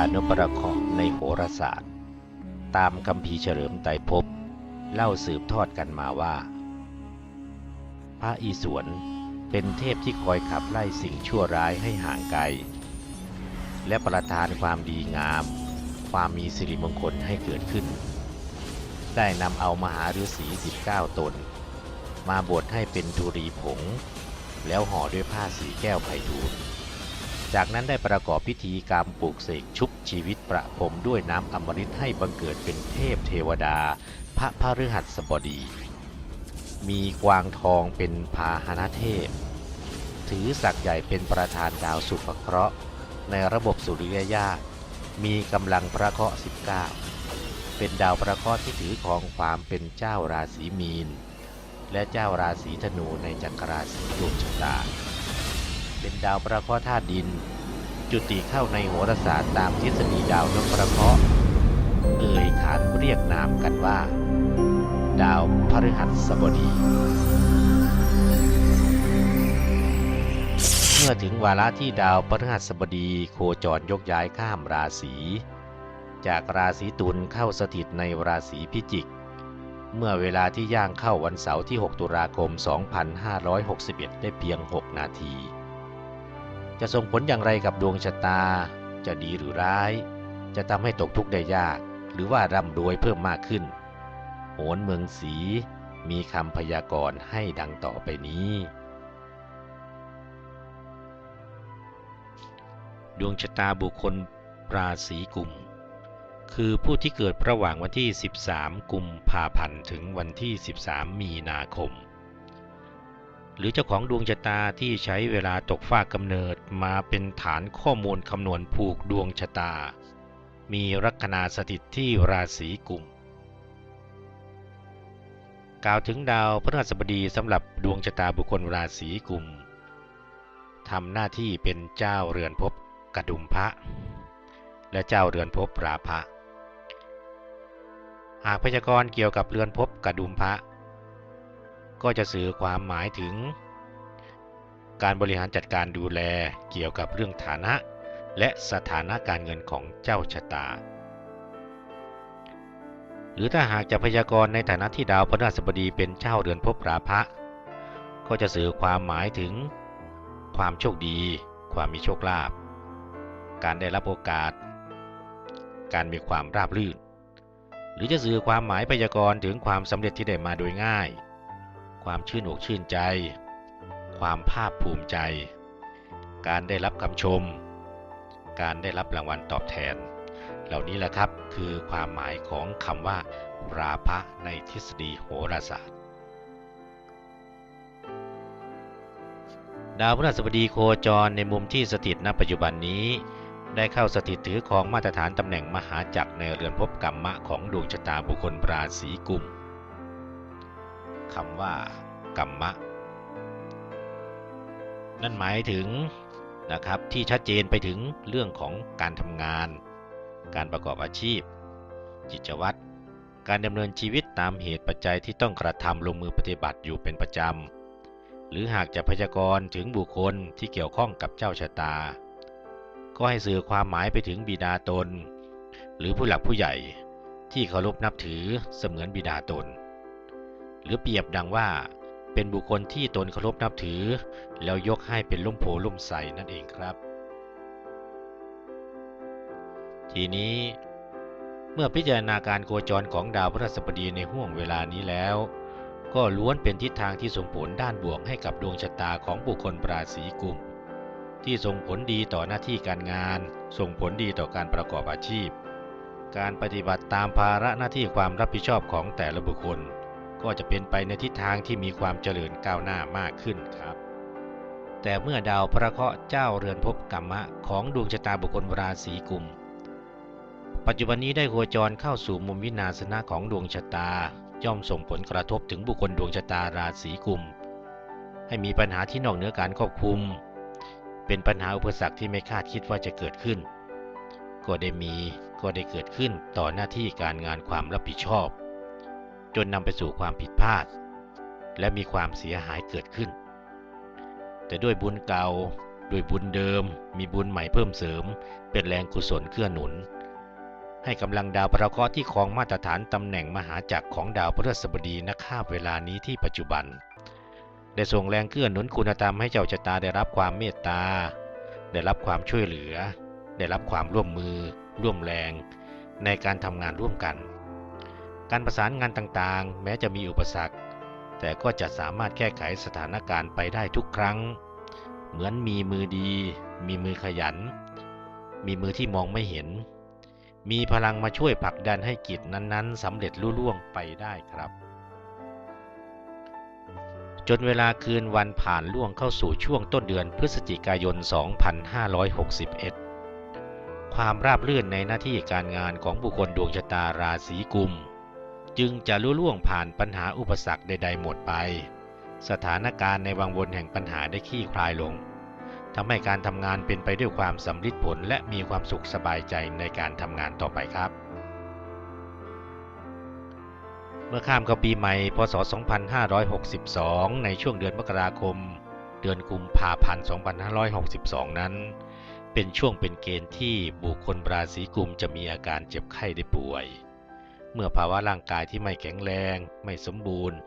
านพเคราะห์ในโหราศาสตร์ ตามคำพีเฉลิมไตรภพเล่าสืบทอดกันมาว่า พระอีสวนเป็นเทพที่คอยขับไล่สิ่งชั่วร้ายให้ห่างไกล และประทานความดีงาม ความมีสิริมงคลให้เกิดขึ้น ได้นำเอามหาฤาษี19 ตน มาบดให้เป็นธุรีผง แล้วห่อด้วยผ้าสีแก้วไผ่ทูล จากนั้นได้ประกอบพิธีกรรมปลูกเสกชุบชีวิตประพรมด้วยน้ำอมฤตให้บังเกิดเป็นเทพเทวดา พระพฤหัสบดี มีกวางทองเป็นพาหนะเทพ ถือศักดิ์ใหญ่เป็นประธานดาวสุภเคราะห์ ในระบบสุริยญาตมีกำลังพระเคราะห์19 เป็นดาวพระเคราะห์ที่ถือครองความเป็นเจ้าราศีมีน และเจ้าราศีธนูในจักรราศีดวงชะตา เป็นดาวพระเคราะห์ธาตุดิน จุติเข้าในโหราศาสตร์ตามทฤษฎีดาวนพเคราะห์เอ่ยขานเรียกนามกันว่า ดาวพฤหัสบดี เมื่อถึงวาระที่ดาวพฤหัสบดีโคจรยกย้ายข้ามราศีจากราศีตุลเข้าสถิตในราศีพิจิก เมื่อเวลาที่ย่างเข้าวันเสาร์ที่ 6 ตุลาคม 2561 ได้เพียง 6 นาที จะส่งผลอย่างไรกับดวงชะตา จะดีหรือร้าย จะทำให้ตกทุกข์ได้ยาก หรือว่าร่ำรวยเพิ่มมากขึ้น โหนเมืองสีมีคำพยากรณ์ให้ดังต่อไปนี้ ดวงชะตาบุคคลราศีกุม คือผู้ที่เกิดระหว่างวันที่ 13 กุมภาพันธ์ ถึงวันที่ 13 มีนาคม หรือเจ้าของดวงชะตาที่ใช้เวลาตกฟากกำเนิดมาเป็นฐานข้อมูลคำนวณผูกดวงชะตา มีลัคนาสถิตที่ราศีกุมกล่าวถึงดาวพฤหัสบดีสำหรับดวงชะตาบุคคลราศีกุมทำหน้าที่เป็นเจ้าเรือนภพกระดุมพระ และเจ้าเรือนภพราพะ หากพยากรณ์เกี่ยวกับเรือนภพกระดุมพระ ก็จะสื่อความหมายถึง การบริหารจัดการดูแลเกี่ยวกับเรื่องฐานะ และสถานะการเงินของเจ้าชะตา หรือถ้าหากจะพยากรณ์ในฐานะที่ดาวพฤหัสบดีเป็นเจ้าเรือนภพราพะ ก็จะสื่อความหมายถึง ความโชคดี ความมีโชคลาภการได้รับโอกาส การมีความราบรื่น หรือจะสื่อความหมายพยากรณ์ถึงความสำเร็จที่ได้มาโดยง่าย ความชื่นอกชื่นใจ ความภาคภูมิใจ การได้รับคำชม การได้รับรางวัลตอบแทน เหล่านี้แหละครับคือความหมายของคำว่า ราพะในทฤษฎีโหราศาสตร์ ดาวพฤหัสบดีโคจรในมุมที่สถิตณปัจจุบันนี้ ได้เข้าสถิตถือของมาตรฐานตำแหน่งมหาจักรในเรือนภพกรรมะของดวงชะตาบุคคลราศีกุม คำว่า กรรมะ นั่นหมายถึงนะครับที่ชัดเจนไปถึงเรื่องของการทำงาน การประกอบอาชีพ กิจวัตร การดำเนินชีวิตตามเหตุปัจจัยที่ต้องกระทำลงมือปฏิบัติอยู่เป็นประจำ หรือหากจะพยากรณ์ถึงบุคคลที่เกี่ยวข้องกับเจ้าชะตา ก็ให้สื่อความหมายไปถึงบิดาตน หรือผู้หลักผู้ใหญ่ที่เคารพนับถือเสมือนบิดาตน หรือเปรียบดังว่า เป็นบุคคลที่ตนเคารพนับถือ แล้วยกให้เป็นล่มโพล่มใสนั่นเองครับ ทีนี้เมื่อพิจารณาการโคจรของดาวพฤหัสบดีในห่วงเวลานี้แล้ว ก็ล้วนเป็นทิศทางที่ส่งผลด้านบวกให้กับดวงชะตาของบุคคลราศีกุม ที่ส่งผลดีต่อหน้าที่การงาน ส่งผลดีต่อการประกอบอาชีพ การปฏิบัติตามภาระหน้าที่ความรับผิดชอบของแต่ละบุคคล ก็จะเป็นไปในทิศทางที่มีความเจริญก้าวหน้ามากขึ้นครับ แต่เมื่อดาวพระเคราะห์เจ้าเรือนภพกรรมะของดวงชะตาบุคคลราศีกุม ปัจจุบันนี้ได้โคจรเข้าสู่มุมวินาศนะของดวงชะตาย่อมส่งผลกระทบถึงบุคคลดวงชะตาราศีกุม ให้มีปัญหาที่นอกเหนือการควบคุม เป็นปัญหาอุปสรรคที่ไม่คาดคิดว่าจะเกิดขึ้น ก็ได้มีก็ได้เกิดขึ้นต่อหน้าที่การงานความรับผิดชอบ จนนำไปสู่ความผิดพลาด และมีความเสียหายเกิดขึ้น แต่ด้วยบุญเก่าด้วยบุญเดิม มีบุญใหม่เพิ่มเสริม เป็นแรงกุศลเกื้อหนุน ให้กำลังดาวพระเคราะห์ที่ครองมาตรฐานตำแหน่งมหาจักรของดาวพฤหัสบดีนักคาบเวลานี้ที่ปัจจุบัน ได้ส่งแรงเกื้อหนุนคุณธรรมให้เจ้าชะตาได้รับความเมตตา ได้รับความช่วยเหลือ ได้รับความร่วมมือ ร่วมแรง ในการทำงานร่วมกัน การประสานงานต่างๆ แม้จะมีอุปสรรค แต่ก็จะสามารถแก้ไขสถานการณ์ไปได้ทุกครั้ง เหมือนมีมือดี มีมือขยัน มีมือที่มองไม่เห็น มีพลังมาช่วยผลักดันให้กิจนั้นๆสำเร็จลุล่วงไปได้ครับ จนเวลาคืนวันผ่านล่วงเข้าสู่ช่วงต้นเดือนพฤศจิกายน 2561 ความราบรื่นในหน้าที่การงานของบุคคลดวงชะตาราศีกุม จึงจะลุล่วงผ่านปัญหาอุปสรรคใด ๆ หมดไป สถานการณ์ในวังวนแห่งปัญหาได้คลี่คลายลงทำให้การทำงานเป็นไปด้วยความสำลิดผลและมีความสุขสบายใจในการทำงานต่อไปครับ เมื่อข้ามเข้าปีใหม่ พศ 2562 ในช่วงเดือนมกราคม เดือนกุมภาพันธ์ 2562 นั้น เป็นช่วงเป็นเกณฑ์ที่บุคคลราศีกุมจะมีอาการเจ็บไข้ได้ป่วย เมื่อภาวะร่างกายที่ไม่แข็งแรง ไม่สมบูรณ์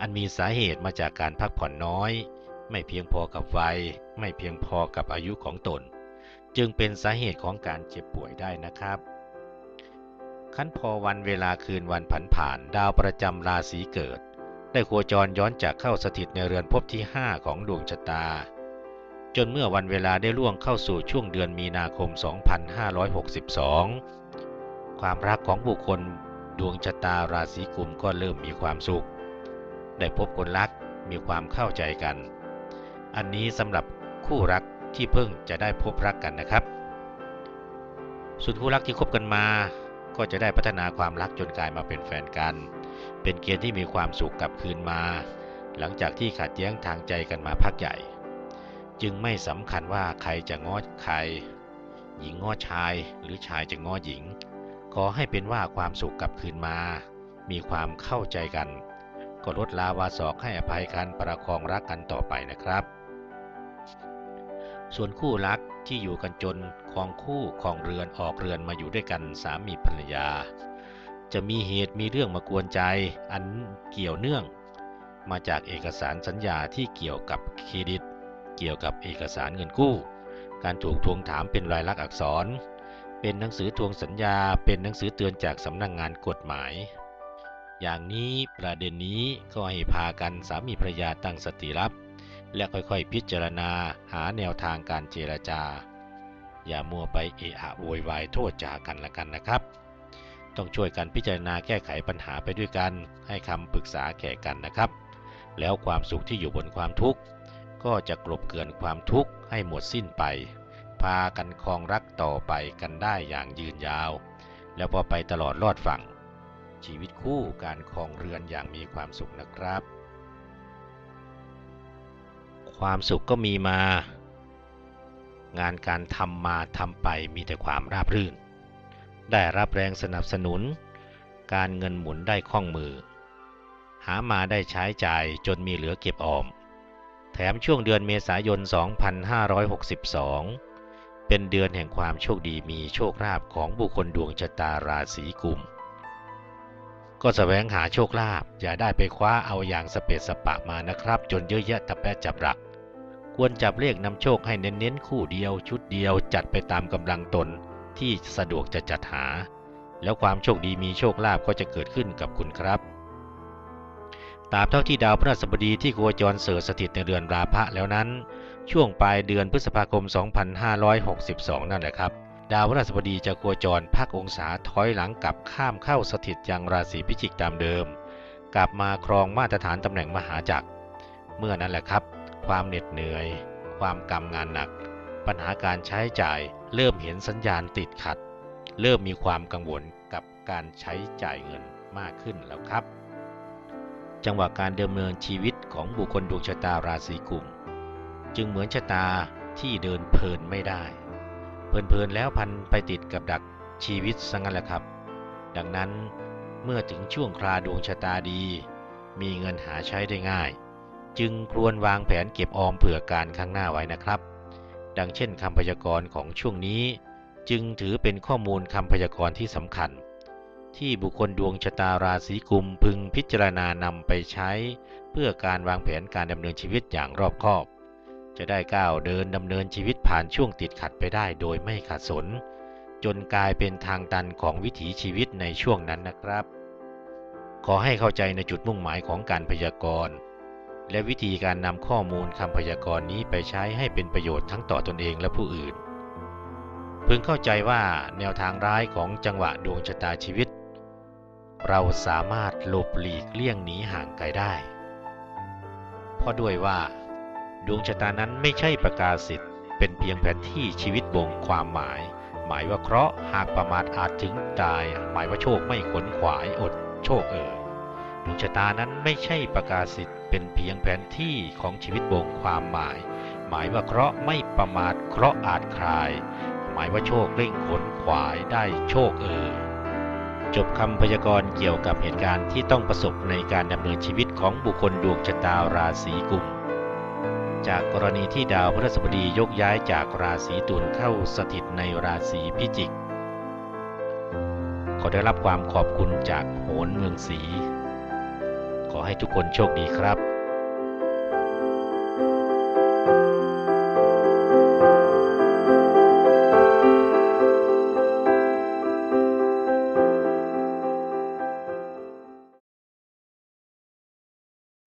อันมีสาเหตุมาจากการพักผ่อนน้อย ไม่เพียงพอกับวัย ไม่เพียงพอกับอายุของตน จึงเป็นสาเหตุของการเจ็บป่วยได้นะครับขั้นพอวันเวลาคืนวันผันผ่านดาวประจำราศีเกิด ได้โคจรย้อนจากเข้าสถิตในเรือนภพที่ 5 ของดวงชะตา จนเมื่อวันเวลาได้ล่วงเข้าสู่ช่วงเดือนมีนาคม 2562 ความรักของบุคคลดวงชะตาราศีกุมก็เริ่มมีความสุข ได้พบคนรักมีความเข้าใจกัน อันนี้สำหรับคู่รักที่เพิ่งจะได้พบรักกันนะครับ ส่วนคู่รักที่คบกันมา ก็จะได้พัฒนาความรักจนกลายมาเป็นแฟนกัน เป็นเกณฑ์ที่มีความสุขกลับคืนมา หลังจากที่ขัดแย้งทางใจกันมาพักใหญ่ จึงไม่สำคัญว่าใครจะง้อใคร หญิงง้อชายหรือชายจะง้อหญิง ขอให้เป็นว่าความสุขกลับคืนมา มีความเข้าใจกัน ก็ลดลาวาสอกให้อภัยกันประคองรักกันต่อไปนะครับ ส่วนคู่รักที่อยู่กันจนคองคู่คองเรือนออกเรือนมาอยู่ด้วยกันสามีภรรยา จะมีเหตุมีเรื่องมากวนใจอันเกี่ยวเนื่อง มาจากเอกสารสัญญาที่เกี่ยวกับเครดิต เกี่ยวกับเอกสารเงินกู้ การถูกทวงถามเป็นลายลักษณ์อักษร เป็นหนังสือทวงสัญญา เป็นหนังสือเตือนจากสำนักงงานกฎหมาย อย่างนี้ประเด็นนี้ก็ให้พากันสามีภรรยาตั้งสติรับ และค่อยๆพิจารณาหาแนวทางการเจรจา อย่ามัวไปเอะอะโวยวายโทษจากันละกันนะครับ ต้องช่วยกันพิจารณาแก้ไขปัญหาไปด้วยกัน ให้คำปรึกษาแก่กันนะครับ แล้วความสุขที่อยู่บนความทุกข์ก็จะกลบเกลื่อนความทุกข์ให้หมดสิ้นไป พากันครองรักต่อไปกันได้อย่างยืนยาว แล้วพอไปตลอดรอดฝั่ง ชีวิตคู่การครองเรือนอย่างมีความสุขนะครับ ความสุขก็มีมา งานการทำมาทำไปมีแต่ความราบรื่น ได้รับแรงสนับสนุน การเงินหมุนได้คล่องมือ หามาได้ใช้จ่ายจนมีเหลือเก็บออมแถมช่วงเดือนเมษายน 2562 เป็นเดือนแห่งความโชคดีมีโชคลาภของบุคคลดวงชะตาราศีกุม ก็แสวงหาโชคลาภอย่าได้ไปคว้าเอาอย่างสเปสปะมานะครับ จนเยอะแยะตะแปะจับหลัก ควรจับเลขนำโชคให้เน้นๆคู่เดียวชุดเดียวจัดไปตามกำลังตนที่สะดวกจะจัดหา แล้วความโชคดีมีโชคลาภก็จะเกิดขึ้นกับคุณครับตราบเท่าที่ดาวพฤหัสบดีที่โคจรเสริสถิตในเรือนราพะแล้วนั้น ช่วงปลายเดือนพฤษภาคม 2562 นั่นแหละครับ ดาวพฤหัสบดีจะโคจรพักองศาถอยหลังกลับข้ามเข้าสถิตยังราศีพิจิกตามเดิม กลับมาครองมาตรฐานตำแหน่งมหาจักร เมื่อนั้นแหละครับ ความเหน็ดเหนื่อย ความกำงานหนัก ปัญหาการใช้จ่าย เริ่มเห็นสัญญาณติดขัด เริ่มมีความกังวลกับการใช้จ่ายเงินมากขึ้นแล้วครับ จังหวะการดำเนินชีวิตของบุคคลดวงชะตาราศีกุม จึงเหมือนชะตาที่เดินเพลินไม่ได้ เพลินๆแล้วพันไปติดกับดักชีวิตสังั้นแหละครับ ดังนั้นเมื่อถึงช่วงคราดวงชะตาดี มีเงินหาใช้ได้ง่าย จึงควรวางแผนเก็บออมเผื่อการข้างหน้าไว้นะครับ ดังเช่นคำพยากรณ์ของช่วงนี้ จึงถือเป็นข้อมูลคำพยากรณ์ที่สำคัญ ที่บุคคลดวงชะตาราศีกุมพึงพิจารณานำไปใช้ เพื่อการวางแผนการดำเนินชีวิตอย่างรอบคอบ จะได้ก้าวเดินดำเนินชีวิตผ่านช่วงติดขัดไปได้โดยไม่ขัดสน จนกลายเป็นทางตันของวิถีชีวิตในช่วงนั้นนะครับ ขอให้เข้าใจในจุดมุ่งหมายของการพยากรณ์ และวิธีการนำข้อมูลคำพยากรณ์นี้ไปใช้ให้เป็นประโยชน์ทั้งต่อตนเองและผู้อื่น พึงเข้าใจว่าแนวทางร้ายของจังหวะดวงชะตาชีวิต เราสามารถหลบหลีกเลี่ยงหนีห่างไกลได้ เพราะด้วยว่า ดวงชะตานั้นไม่ใช่ประกาศสิทธิ์เป็นเพียงแผนที่ชีวิตบ่งความหมาย หมายว่าเคราะห์หากประมาทอาจถึงตาย หมายว่าโชคไม่ขนขวายอดโชคเอ่ยดวงชะตานั้นไม่ใช่ประกาศสิทธิ์เป็นเพียงแผนที่ของชีวิตบ่งความหมาย หมายว่าเคราะห์ไม่ประมาทเคราะห์อาจคลาย หมายว่าโชคเร่งขนขวายได้โชคเอ่ยจบคำพยากรณ์เกี่ยวกับเหตุการณ์ที่ต้องประสบในการดำเนินชีวิตของบุคคลดวงชะตาราศีกุม จากกรณีที่ดาวพฤหัสบดียกย้ายจากราศีตุลเข้าสถิตในราศีพิจิก ขอได้รับความขอบคุณจากโหนเมืองศรีขอให้ทุกคนโชคดีครับ